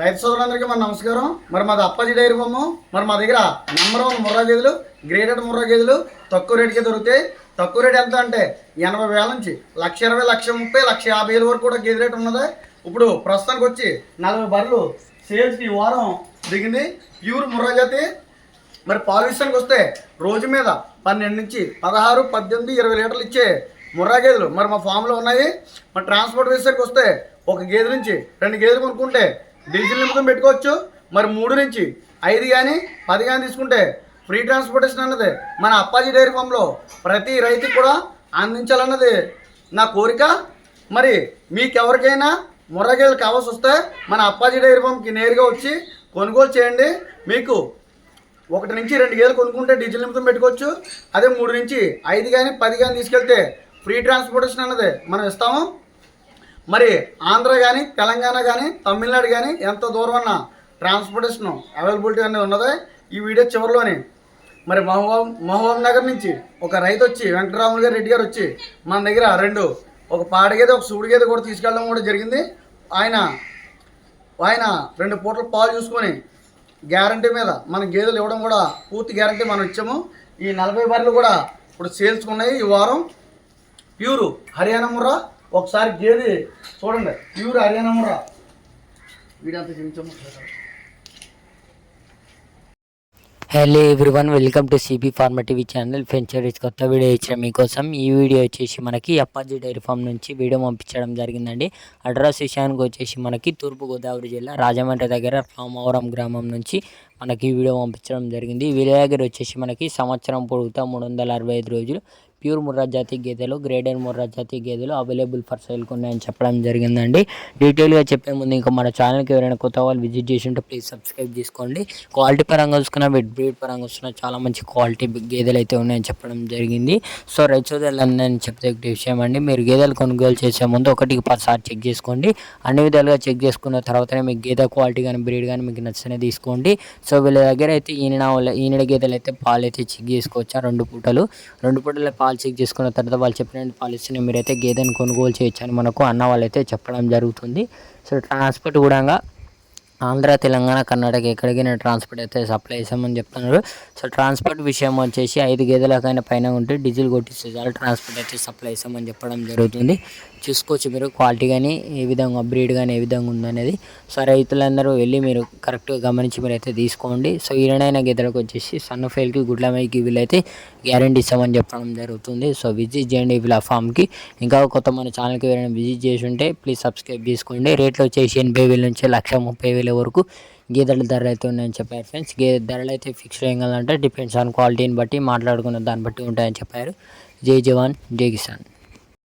రైతు సోదరులందరికీ మన నమస్కారం. మరి మాది అప్పాజీ డైరీ బొమ్మ మరి మా దగ్గర నెంబర్ వన్ ముర్రా గేదెలు గ్రేడెడ్ ముర్రా గేదెలు తక్కువ రేటుకే దొరుకుతాయి. తక్కువ రేట్ ఎంత అంటే ఎనభై వేల నుంచి లక్ష ఇరవై లక్ష ముప్పై లక్ష యాభై వేల వరకు కూడా గేదె రేట్ ఉన్నది. ఇప్పుడు ప్రస్తుతానికి వచ్చి నలభై బర్రెలు సేల్స్కి ఈ వారం దిగింది. ప్యూర్ ముర్రా జాతి. మరి పాలు విషయానికి వస్తే రోజు మీద పన్నెండు నుంచి పదహారు పద్దెనిమిది ఇరవై లీటర్లు ఇచ్చే ముర్రా గేదెలు మరి మా ఫామ్లో ఉన్నాయి. మరి ట్రాన్స్పోర్ట్ విషయానికి వస్తే ఒక గేదె నుంచి రెండు గేదెలు కొనుక్కుంటే డీజిల్ నిమిషం పెట్టుకోవచ్చు. మరి మూడు నుంచి ఐదు కానీ పది కానీ తీసుకుంటే ఫ్రీ ట్రాన్స్పోర్టేషన్ అన్నది. మన అప్పాజీ డైరీ ఫామ్లో ప్రతి రైతుకి కూడా అందించాలన్నది నా కోరిక. మరి మీకెవరికైనా ముర్రగేదెలు కావాల్సి వస్తే మన అప్పాజీ డైరీ ఫామ్కి నేరుగా వచ్చి కొనుగోలు చేయండి. మీకు ఒకటి నుంచి రెండు గేలు కొనుక్కుంటే డీజిల్ నిమిషం పెట్టుకోవచ్చు. అదే మూడు నుంచి ఐదు కానీ పది కానీ తీసుకెళ్తే ఫ్రీ ట్రాన్స్పోర్టేషన్ అన్నది మనం ఇస్తాము. మరి ఆంధ్ర కానీ తెలంగాణ కానీ తమిళనాడు కానీ ఎంత దూరం అన్న ట్రాన్స్పోర్టేషన్ అవైలబిలిటీ అనేది ఉన్నది ఈ వీడియో చివరిలోని. మరి మహబూబ్ మహబూబ్ నగర్ నుంచి ఒక రైతు వచ్చి వెంకటరాములు గారు రెడ్డి గారు వచ్చి మన దగ్గర రెండు ఒక పాడగేది ఒక సూడి గేదె కూడా తీసుకెళ్ళడం కూడా జరిగింది. ఆయన ఆయన రెండు పూటల పాలు చూసుకొని గ్యారంటీ మీద మన గేదెలు ఇవ్వడం కూడా పూర్తి గ్యారంటీ మనం ఇచ్చాము. ఈ నలభై బర్రెలు కూడా ఇప్పుడు సేల్స్కున్నాయి ఈ వారం. ప్యూరు హర్యానా ముర్రా ఒకసారి గేది చూడండి. Pure Haryana Murrah. వీడంతా hello everyone welcome to CB pharma TV channel. ఫెంచరీస్ కొత్త వీడియో ఇచ్చిన మీకోసం ఈ వీడియో వచ్చేసి మనకి అప్పాజీ డైరీ ఫామ్ నుంచి వీడియో పంపించడం జరిగిందండి. అడ్రస్ విషయానికి వచ్చేసి మనకి తూర్పుగోదావరి జిల్లా రాజమండ్రి దగ్గర రామవరం గ్రామం నుంచి మనకి ఈ వీడియో పంపించడం జరిగింది. వీళ్ళ దగ్గర వచ్చేసి మనకి సంవత్సరం పొడుగుతా మూడు వందల అరవై ఐదు రోజులు ప్యూర్ ముర్రా జాతి గేదెలు గ్రేడెడ్ ముర్రా జాతి గేదెలు అవైలబుల్ ఫర్ సేల్కి ఉన్నాయని చెప్పడం జరిగిందండి. డీటెయిల్గా చెప్పే ముందు ఇంకా మన ఛానల్కి ఎవరైనా కొత్త వాళ్ళు విజిట్ చేసి ఉంటే ప్లీజ్ సబ్స్క్రైబ్ చేసుకోండి. క్వాలిటీ పరంగా చూసుకున్న వెట్ బ్రీడ్ పరంగా చూసుకున్న చాలా మంచి క్వాలిటీ గేదెలు అయితే ఉన్నాయని చెప్పడం జరిగింది. సో రైతు సోదరులందరినీ చెప్తే ఒకటి విషయం అండి. మీరు గేదెలు కొనుగోలు చేసే ముందు ఒకటికి పదిసారి చెక్ చేసుకోండి. అన్ని విధాలుగా చెక్ చేసుకున్న తర్వాతనే మీకు గేదె క్వాలిటీ కానీ బ్రీడ్ కానీ మీకు నచ్చినవి తీసుకోండి. సో వీళ్ళ దగ్గర అయితే ఈయన ఈనడ గేదెలు అయితే పాలు అయితే చెక్ చేసుకోవచ్చా? రెండు పూటలు. రెండు పూటల పాలసీ చేసుకున్న తర్వాత వాళ్ళు చెప్పిన పాలసీని మీరైతే గేదెని కొనుగోలు చేయొచ్చు అని మనకు అన్న వాళ్ళైతే చెప్పడం జరుగుతుంది. సో ట్రాన్స్పోర్ట్ కూడా ఆంధ్ర తెలంగాణ కర్ణాటక ఎక్కడికైనా ట్రాన్స్పోర్ట్ అయితే సప్లై చేసామని చెప్తున్నారు. సో ట్రాన్స్పోర్ట్ విషయం వచ్చేసి ఐదు గేదెలకైనా పైన ఉంటే డీజిల్ కొట్టిస్తే చాలు ట్రాన్స్పోర్ట్ అయితే సప్లై చేసామని చెప్పడం జరుగుతుంది. చూసుకోవచ్చు మీరు క్వాలిటీ కానీ ఏ విధంగా బ్రీడ్ కానీ ఏ విధంగా ఉందనేది. సో రైతులందరూ వెళ్ళి మీరు కరెక్ట్గా గమనించి మీరు అయితే తీసుకోండి. సో ఈడనైన గేదెలకు వచ్చేసి సన్న ఫెయిల్కి గుడ్ల మైకి వీళ్ళైతే గ్యారంటీ ఇస్తామని చెప్పడం జరుగుతుంది. సో విజిట్ చేయండి వీళ్ళ ఫామ్కి ఇంకా కొత్త మన ఛానల్కి ఎవరైనా విజిట్ చేసి ఉంటే ప్లీజ్ సబ్స్క్రైబ్ చేసుకోండి. రేట్లు వచ్చేసి ఎనభై వేల నుంచి లక్ష ముప్పై వేలు వరకు గేదెల ధరలు అయితే ఉన్నాయని చెప్పారు ఫ్రెండ్స్. గే ధరలు అయితే ఫిక్స్ చేయగలంటే డిపెండ్స్ ఆన్ క్వాలిటీని బట్టి మాట్లాడుకున్న దాన్ని బట్టి ఉంటాయని చెప్పారు. జై జవాన్ జై కిసాన్.